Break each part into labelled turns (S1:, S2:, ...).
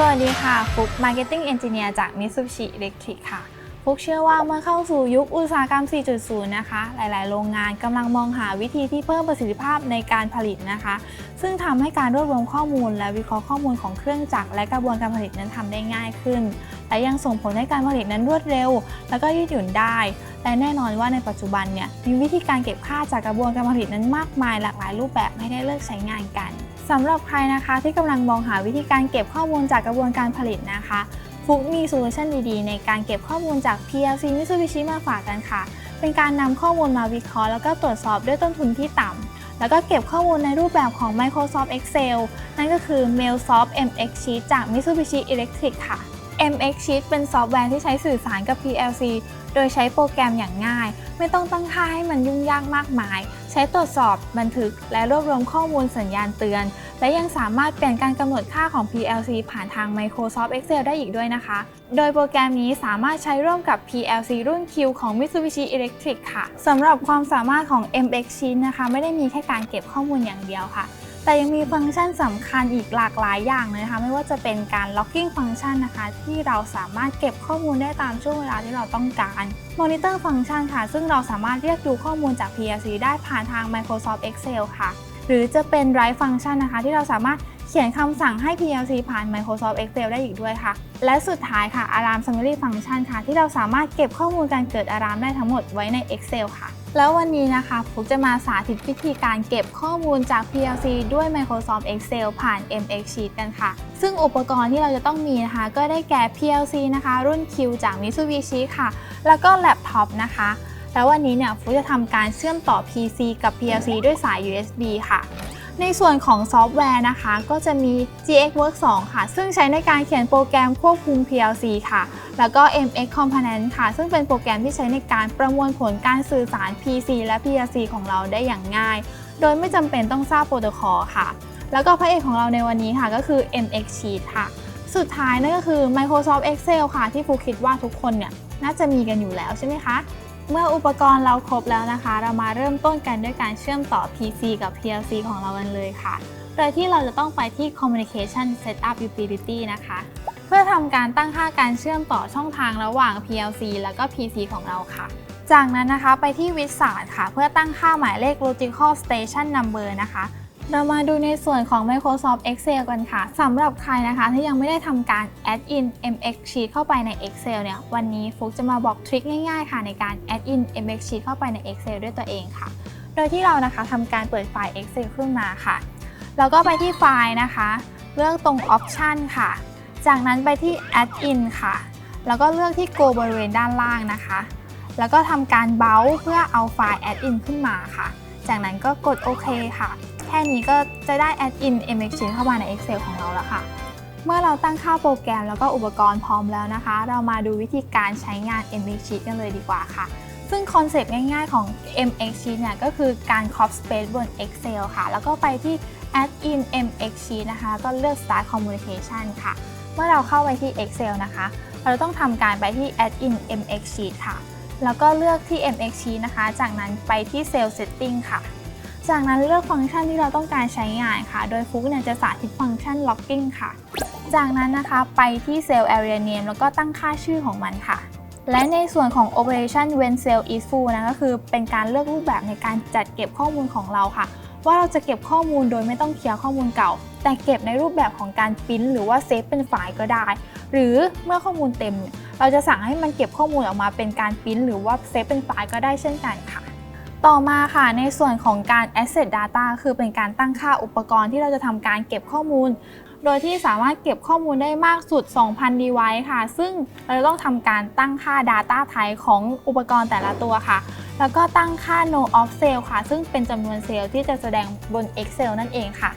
S1: สวัสดีค่ะ ฟุก Marketing Engineer จาก Mitsubishi Electric ค่ะ ฟุกเชื่อว่าเมื่อเข้าสู่ยุคอุตสาหกรรม 4.0 นะคะ หลาย ๆ โรงงานกำลังมองหาวิธีที่เพิ่มประสิทธิภาพในการผลิตนะคะ ซึ่งทำให้การรวบรวมข้อมูล และวิเคราะห์ข้อมูลของเครื่องจักรและกระบวนการผลิตนั้นทำได้ง่ายขึ้น และยังส่งผลให้การผลิตนั้นรวดเร็ว และก็ยืดหยุ่นได้และแน่นอนว่าในปัจจุบันเนี่ยมีวิธีการเก็บค่าจากกระบวนการผลิตนั้นมากมาย หลากหลายรูปแบบให้ได้เลือกใช้งานกัน สำหรับใครนะคะที่กำลังมองหาวิธีการเก็บข้อมูลจากกระบวนการผลิตนะคะฟุกมีโซลูชันดีๆ ในการเก็บข้อมูลจาก PLC Mitsubishi มาฝากกันค่ะ เป็นการนำข้อมูลมาวิเคราะห์แล้วก็ตรวจสอบด้วยต้นทุนที่ต่ำ แล้วก็เก็บข้อมูลในรูปแบบของ Microsoft Excel นั่นก็คือ MailSoft MX Sheet จาก Mitsubishi Electric ค่ะ MX Sheet เป็นซอฟต์แวร์ที่ใช้สื่อสารกับ PLC โดยใช้โปรแกรมอย่างง่าย ไม่ต้องตั้งค่าให้มันยุ่งยากมากมาย ช้ตรวจสอบ บันทึก และรวบรวมข้อมูลสัญญาณเตือน และยังสามารถเปลี่ยนการกำหนดค่าของ PLC ผ่านทาง Microsoft Excel ได้อีกด้วยนะคะ โดยโปรแกรมนี้สามารถใช้ร่วมกับ PLC รุ่น Q ของ Mitsubishi Electric ค่ะสำหรับความสามารถของ MX Sheet นะคะ ไม่ได้มีแค่การเก็บข้อมูลอย่างเดียวค่ะ แต่ยังมีฟังก์ชันสำคัญอีกหลากหลายอย่างเลยนะคะไม่ว่าจะเป็นการ Locking ฟังก์ชันนะคะ ที่เราสามารถเก็บข้อมูลได้ตามช่วงเวลาที่เราต้องการ Monitor ฟังก์ชันค่ะ ซึ่งเราสามารถเรียกดูข้อมูลจาก PLC ได้ผ่านทาง Microsoft Excel ค่ะ หรือจะเป็น Write ฟังก์ชันนะคะ ที่เราสามารถเขียนคำสั่งให้ PLC ผ่าน Microsoft Excel ได้อีกด้วยค่ะ และสุดท้ายค่ะ Alarm Summary ฟังก์ชันค่ะ ที่เราสามารถเก็บข้อมูลการเกิดอารามได้ทั้งหมดไว้ใน Excel ค่ะ แล้ววันนี้นะคะผมจะมาสาธิตวิธีการเก็บข้อมูลจาก PLC ด้วย Microsoft Excel ผ่าน MX Sheet กันค่ะ ซึ่งอุปกรณ์ที่เราจะต้องมีนะคะ ก็ได้แก่ PLC นะคะ รุ่น Q จาก Mitsubishi ค่ะ แล้วก็แล็ปท็อปนะคะ แล้ววันนี้เนี่ยฟุกจะทำการเชื่อมต่อ PC กับ PLC ด้วยสาย USB ค่ะ ในส่วนของซอฟต์แวร์นะคะ ก็จะมี GXWork 2 ค่ะ ซึ่งใช้ในการเขียนโปรแกรมควบคุม PLC ค่ะ แล้วก็ MX Component ค่ะ ซึ่งเป็นโปรแกรมที่ใช้ในการประมวลผลการสื่อสาร PC และ PLC ของเราได้อย่างง่าย โดยไม่จำเป็นต้องทราบโปรโตคอลค่ะ แล้วก็พระเอกของเราในวันนี้ค่ะก็คือ MX Sheet ค่ะ สุดท้ายนั่นก็คือ Microsoft Excel ค่ะ ที่ฟูคิดว่าทุกคนเนี่ยน่าจะมีกันอยู่แล้วใช่ไหมคะ เมื่ออุปกรณ์เราครบแล้วนะคะ เรามาเริ่มต้นกันด้วยการเชื่อมต่อ PC กับ PLC ของเรากันเลยค่ะ โดยที่เราจะต้องไปที่ Communication Setup Utility นะคะ เพื่อทำการตั้งค่าการเชื่อมต่อช่องทางระหว่าง PLC แล้วก็ PC ของเราค่ะ จากนั้นนะคะไปที่วิสาค่ะ เพื่อตั้งค่าหมายเลข Logical Station Number นะคะ เรามาดูในส่วนของ Microsoft Excel กันค่ะสำหรับใครนะคะที่ยังไม่ได้ทำการ add in MX Sheet เข้าไปใน Excel เนี่ย วันนี้ฟุกจะมาบอกทริคง่ายๆค่ะในการ add in MX Sheet เข้าไปใน Excel ด้วยตัวเองค่ะ โดยที่เรานะคะทำการเปิดไฟล์ Excel ขึ้นมาค่ะ แล้วก็ไปที่ไฟล์นะคะ เลือกตรง Option ค่ะ จากนั้นไปที่ add in ค่ะ แล้วก็เลือกที่ go บริเวณด้านล่างนะคะ แล้วก็ทำการเบาเพื่อเอาไฟล์ add in ขึ้นมาค่ะ จากนั้นก็กดโอเคค่ะ แค่นี้ก็จะได้ add in MX Sheet เข้ามาใน Excel ของเราแล้วค่ะ เมื่อเราตั้งค่าโปรแกรมแล้วก็อุปกรณ์พร้อมแล้วนะคะ เรามาดูวิธีการใช้งาน MX Sheet กันเลยดีกว่าค่ะ ซึ่งคอนเซปต์ง่ายๆของ MX Sheet เนี่ยก็คือการ crop space บน Excel ค่ะ แล้วก็ไปที่ add in MX Sheet นะคะ ก็เลือก start communication ค่ะ เมื่อเราเข้าไปที่ Excel นะคะ เราต้องทำการไปที่ add in MX Sheet ค่ะ แล้วก็เลือกที่ MX Sheet นะคะ จากนั้นไปที่ Cell Setting ค่ะ จากนั้นเลือกฟังก์ชันที่เราต้องการใช้งานค่ะ โดยฟุกเนี่ยจะสาธิตฟังก์ชัน locking ค่ะ จากนั้นนะคะไปที่ Cell Area Name แล้วก็ตั้งค่าชื่อของมันค่ะ และในส่วนของ Operation when cell is full นะก็คือเป็นการเลือกรูปแบบในการจัดเก็บข้อมูลของเราค่ะ ว่าเราจะเก็บข้อมูลโดยไม่ต้องเคลียร์ข้อมูลเก่า แต่เก็บในรูปแบบของการปริ้นหรือว่าเซฟเป็นไฟล์ก็ได้ หรือเมื่อข้อมูลเต็มเนี่ยเราจะสั่งให้มันเก็บข้อมูลออกมาเป็นการปริ้นหรือว่าเซฟเป็นไฟล์ก็ได้เช่นกันค่ะ ต่อมาค่ะในส่วนของการ Asset Data คือเป็นการตั้งค่าอุปกรณ์ที่เราจะทำการเก็บข้อมูล โดยที่สามารถเก็บข้อมูลได้มากสุด 2,000 device ค่ะ ซึ่งเราจะต้องทำการตั้งค่า Data Type ของอุปกรณ์แต่ละตัวค่ะ แล้วก็ตั้งค่า no of cell ค่ะ ซึ่งเป็นจำนวนเซลล์ที่จะแสดงบน Excel นั่นเองค่ะ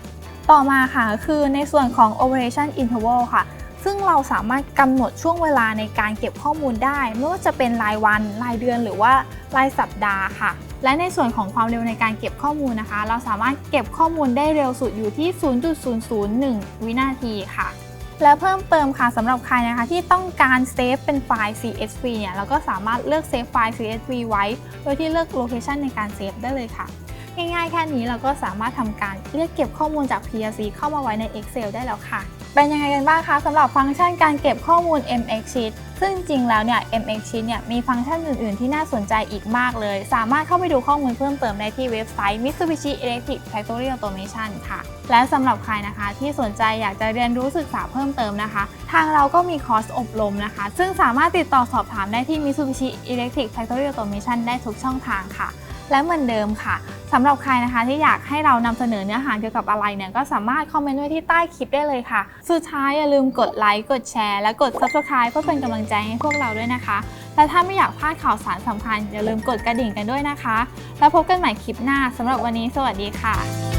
S1: ต่อมาค่ะคือในส่วนของ Operation Interval ค่ะซึ่งเราสามารถกำหนดช่วงเวลาในการเก็บข้อมูลได้ ไม่ว่าจะเป็นรายวัน รายเดือน หรือว่ารายสัปดาห์ค่ะ และในส่วนของความเร็วในการเก็บข้อมูลนะคะ เราสามารถเก็บข้อมูลได้เร็วสุดอยู่ที่ 0.001 วินาทีค่ะ และเพิ่มเติมค่ะสำหรับใครนะคะที่ต้องการเซฟเป็นไฟล์ CSV เนี่ยเราก็สามารถเลือกเซฟไฟล์ CSV ไว้ โดยที่เลือกโลเคชันในการเซฟได้เลยค่ะ ง่ายๆแค่นี้เราก็สามารถทำการเรียกเก็บข้อมูลจาก PLC เข้ามาไว้ใน Excel ได้แล้วค่ะ เป็นยังไงกันบ้างคะสำหรับฟังก์ชันการเก็บข้อมูล MX Sheet ซึ่งจริงแล้วเนี่ย MX Sheet เนี่ยมีฟังก์ชันอื่น ๆ ที่น่าสนใจอีกมากเลย สามารถเข้าไปดูข้อมูลเพิ่มเติมได้ที่เว็บไซต์ Mitsubishi Electric Factory Automation ค่ะ และสำหรับใครนะคะที่สนใจอยากจะเรียนรู้ศึกษาเพิ่มเติมนะคะ ทางเราก็มีคอร์สอบรมนะคะ ซึ่งสามารถติดต่อสอบถามได้ที่ Mitsubishi Electric Factory Automation ได้ทุกช่องทางค่ะ และเหมือนเดิมค่ะสำหรับใครนะคะที่อยากให้เรานำเสนอเนื้อหาเกี่ยวกับอะไรเนี่ยก็สามารถคอมเมนต์ไว้ที่ใต้คลิปได้เลยค่ะ สุดท้ายอย่าลืมกดไลค์กดแชร์และกด Subscribe เพื่อเป็นกำลังใจให้พวกเราด้วยนะคะ และถ้าไม่อยากพลาดข่าวสารสำคัญอย่าลืมกดกระดิ่งกันด้วยนะคะ แล้วพบกันใหม่คลิปหน้าสำหรับวันนี้ สวัสดีค่ะ